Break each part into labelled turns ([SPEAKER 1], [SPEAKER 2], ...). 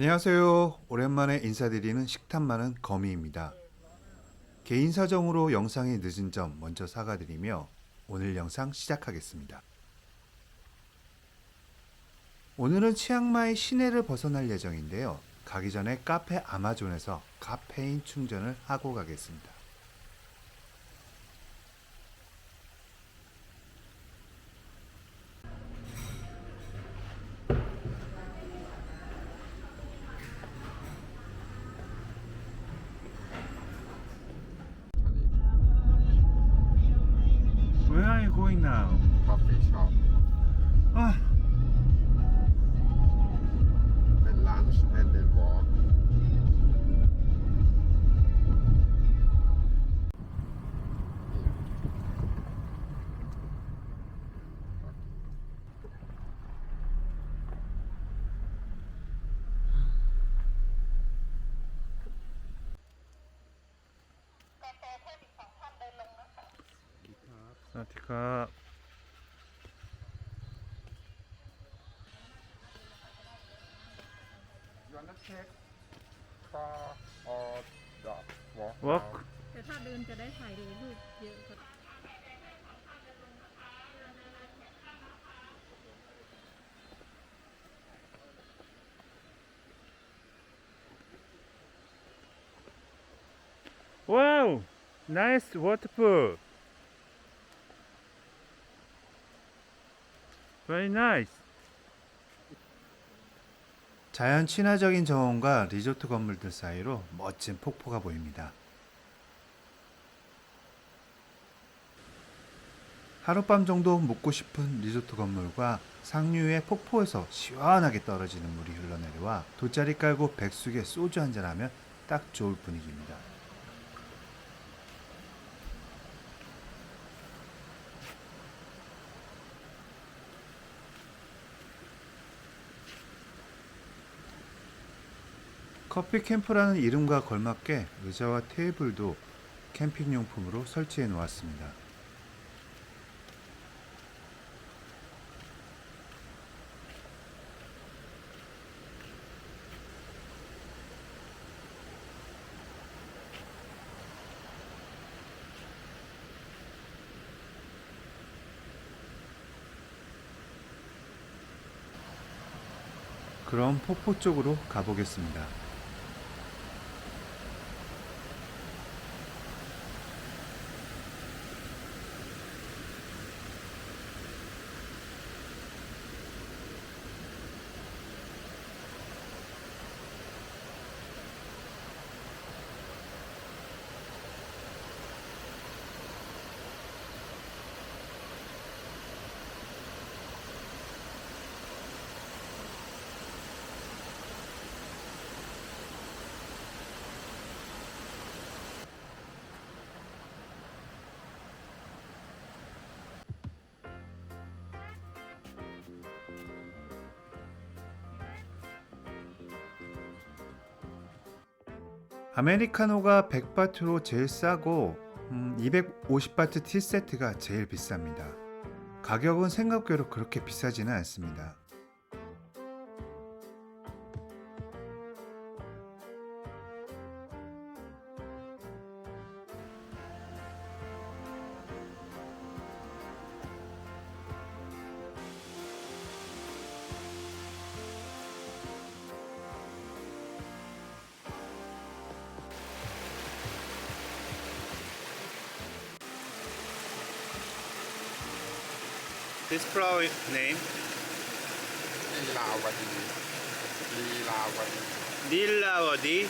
[SPEAKER 1] 안녕하세요. 오랜만에 인사드리는 식탐 많은 거미입니다. 개인 사정으로 영상이 늦은 점 먼저 사과드리며 오늘 영상 시작하겠습니다. 오늘은 치앙마이 시내를 벗어날 예정인데요. 가기 전에 카페 아마존에서 카페인 충전을 하고 가겠습니다.
[SPEAKER 2] Coffee shop
[SPEAKER 1] อะ
[SPEAKER 2] เป็น lunch and then walk
[SPEAKER 1] สวัสดีครับ
[SPEAKER 2] คอออดอก
[SPEAKER 1] ว
[SPEAKER 2] อล์ก walk
[SPEAKER 3] แต่ถ้าเดินจะได้ถ่ายรูปเยอะกว่า
[SPEAKER 1] wow nice water pool very nice 자연 친화적인 정원과 리조트 건물들 사이로 멋진 폭포가 보입니다. 하룻밤 정도 묵고 싶은 리조트 건물과 상류의 폭포에서 시원하게 떨어지는 물이 흘러내려와 돗자리 깔고 백숙에 소주 한잔하면 딱 좋을 분위기입니다. 커피 캠프라는 이름과 걸맞게 의자와 테이블도 캠핑용품으로 설치해 놓았습니다. 그럼 폭포 쪽으로 가보겠습니다. 아메리카노가 100바트로 제일 싸고 음, 250바트 티 세트가 제일 비쌉니다. 가격은 생각외로 그렇게 비싸지는 않습니다. This flower name
[SPEAKER 2] Lilawadi. Lilawadi.
[SPEAKER 1] 닐라워디.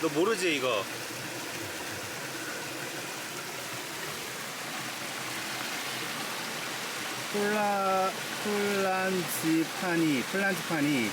[SPEAKER 1] 너 모르지 이거? 플라 플란지파니 플란지파니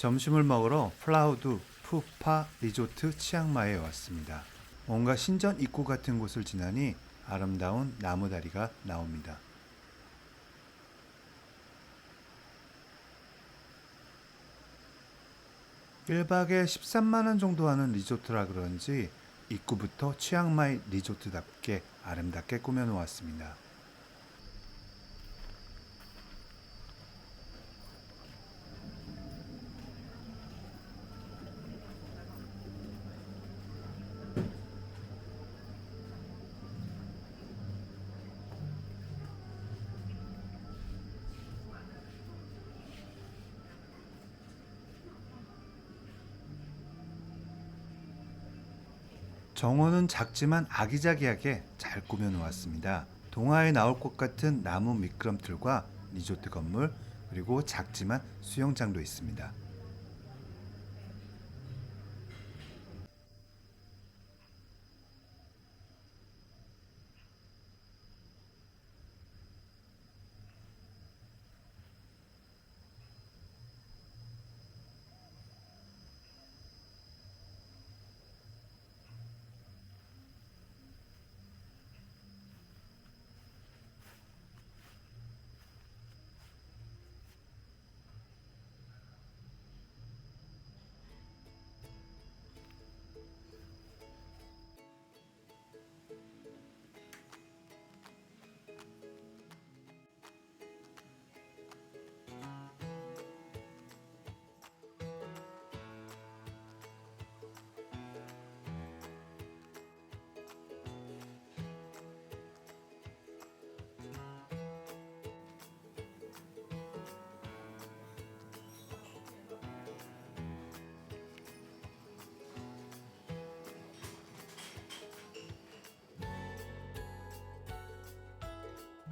[SPEAKER 1] 점심을 먹으러 플라우드 푸파 리조트 치앙마이에 왔습니다. 뭔가 신전 입구 같은 곳을 지나니 아름다운 나무 다리가 나옵니다. 1박에 13만 원 정도 하는 리조트라 그런지 입구부터 치앙마이 리조트답게 아름답게 꾸며 놓았습니다. 정원은 작지만 아기자기하게 잘 꾸며 놓았습니다. 동화에 나올 것 같은 나무 미끄럼틀과 리조트 건물 그리고 작지만 수영장도 있습니다.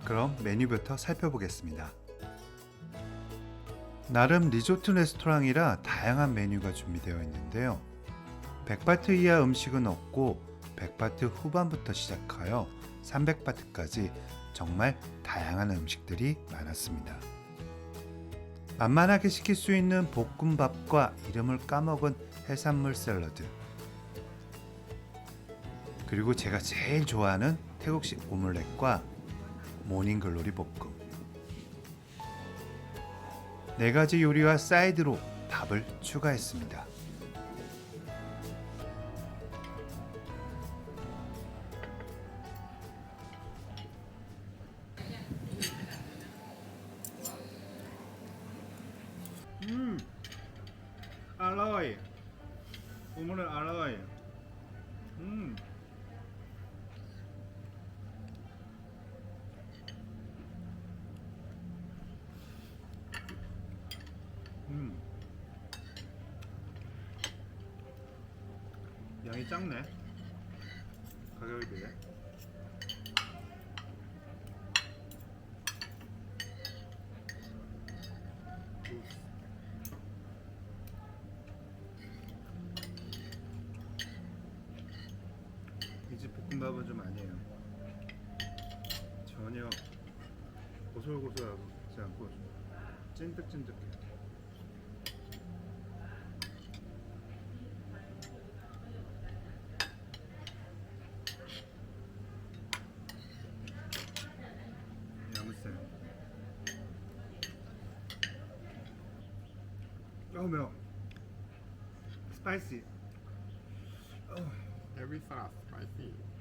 [SPEAKER 1] 그럼 메뉴부터 살펴보겠습니다. 나름 리조트 레스토랑이라 다양한 메뉴가 준비되어 있는데요. 100바트 이하 음식은 없고 100바트 후반부터 시작하여 300바트까지 정말 다양한 음식들이 많았습니다. 만만하게 시킬 수 있는 볶음밥과 이름을 까먹은 해산물 샐러드 그리고 제가 제일 좋아하는 태국식 오믈렛과 모닝글로리 볶음 네 가지 요리와 사이드로 밥을 추가했습니다. 음, 알로이. 오늘 알로이. 작네. 가격에 비해. 우스. 이집 볶음밥은 좀 아니에요. 전혀 고슬고슬하지 않고 좀 찐득찐득해. 양세. 어 매워. 스파이시.
[SPEAKER 2] Every sauce spicy.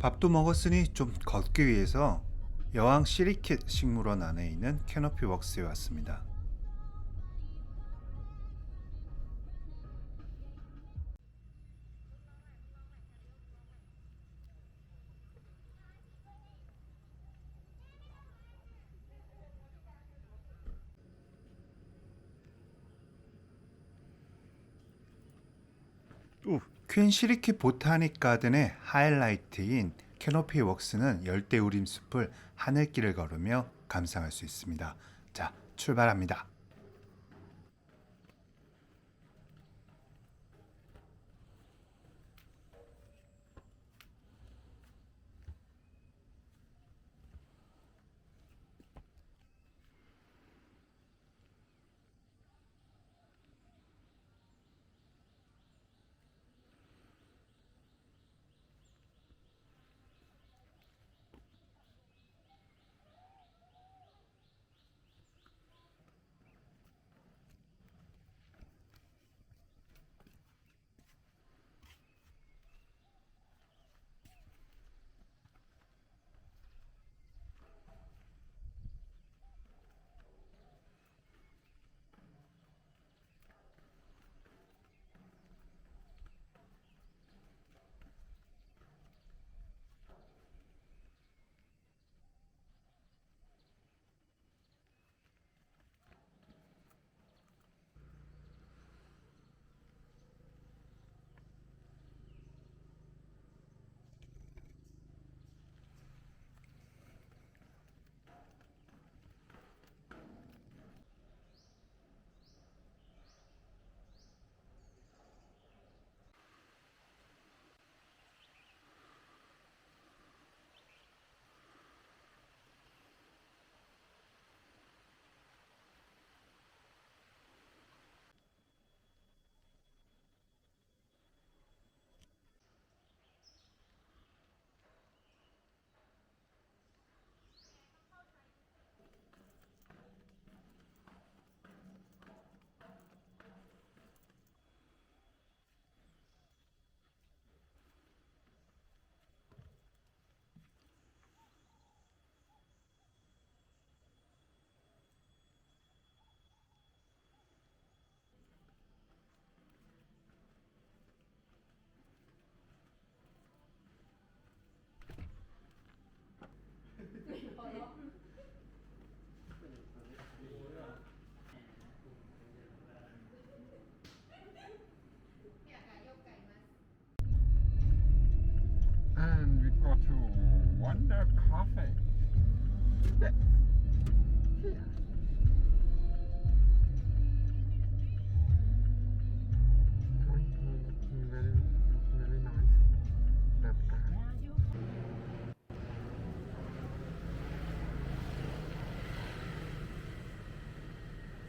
[SPEAKER 1] 밥도 먹었으니 좀 걷기 위해서 여왕 시리킷 식물원 안에 있는 캐노피 웍스에 왔습니다. 퀸 시리키 보타닉 가든의 하이라이트인 캐노피 웍스는 열대 우림 숲을 하늘길을 걸으며 감상할 수 있습니다. 자, 출발합니다.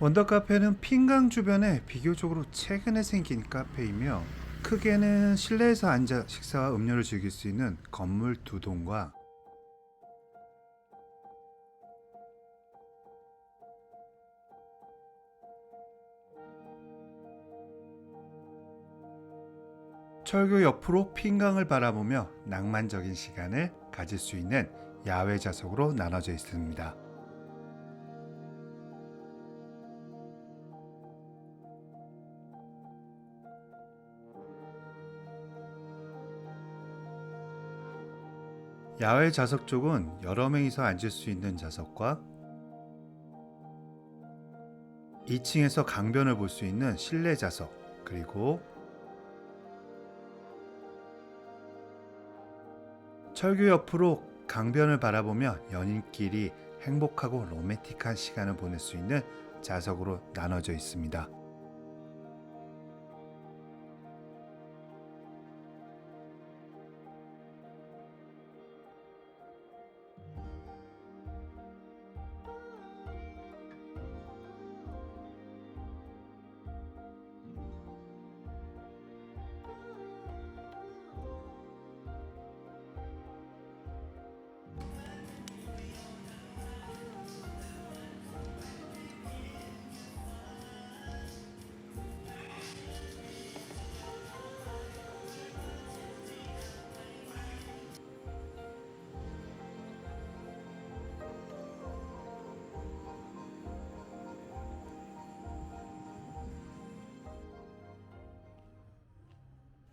[SPEAKER 1] 원더 카페는 핑강 주변에 비교적으로 최근에 생긴 카페이며 크게는 실내에서 앉아 식사와 음료를 즐길 수 있는 건물 두 동과 철교 옆으로 핑강을 바라보며 낭만적인 시간을 가질 수 있는 야외 좌석으로 나눠져 있습니다. 야외 좌석 쪽은 여러 명이서 앉을 수 있는 좌석과 2층에서 강변을 볼 수 있는 실내 좌석 그리고 철교 옆으로 강변을 바라보며 연인끼리 행복하고 로맨틱한 시간을 보낼 수 있는 좌석으로 나눠져 있습니다.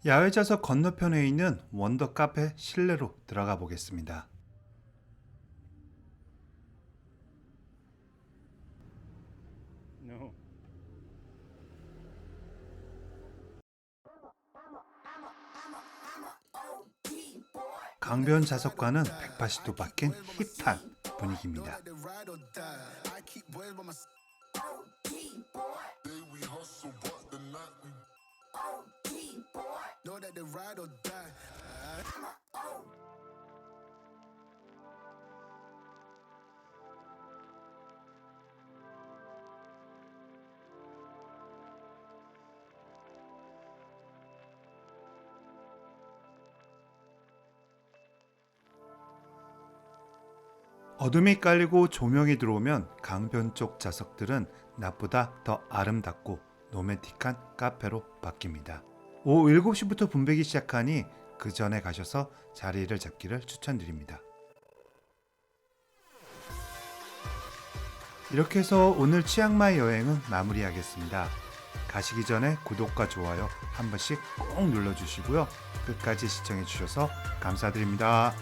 [SPEAKER 1] 야외 좌석 건너편에 있는 원더 카페 실내로 들어가 보겠습니다. 강변 좌석과는 180도 바뀐 힙한 분위기입니다. 어둠이 깔리고 조명이 들어오면 강변 쪽 좌석들은 낮보다 더 아름답고 로맨틱한 카페로 바뀝니다. 오후 7시부터 분배기 시작하니 그 전에 가셔서 자리를 잡기를 추천드립니다. 이렇게 해서 오늘 치앙마이 여행은 마무리하겠습니다. 가시기 전에 구독과 좋아요 한 번씩 꼭 눌러주시고요. 끝까지 시청해주셔서 감사드립니다.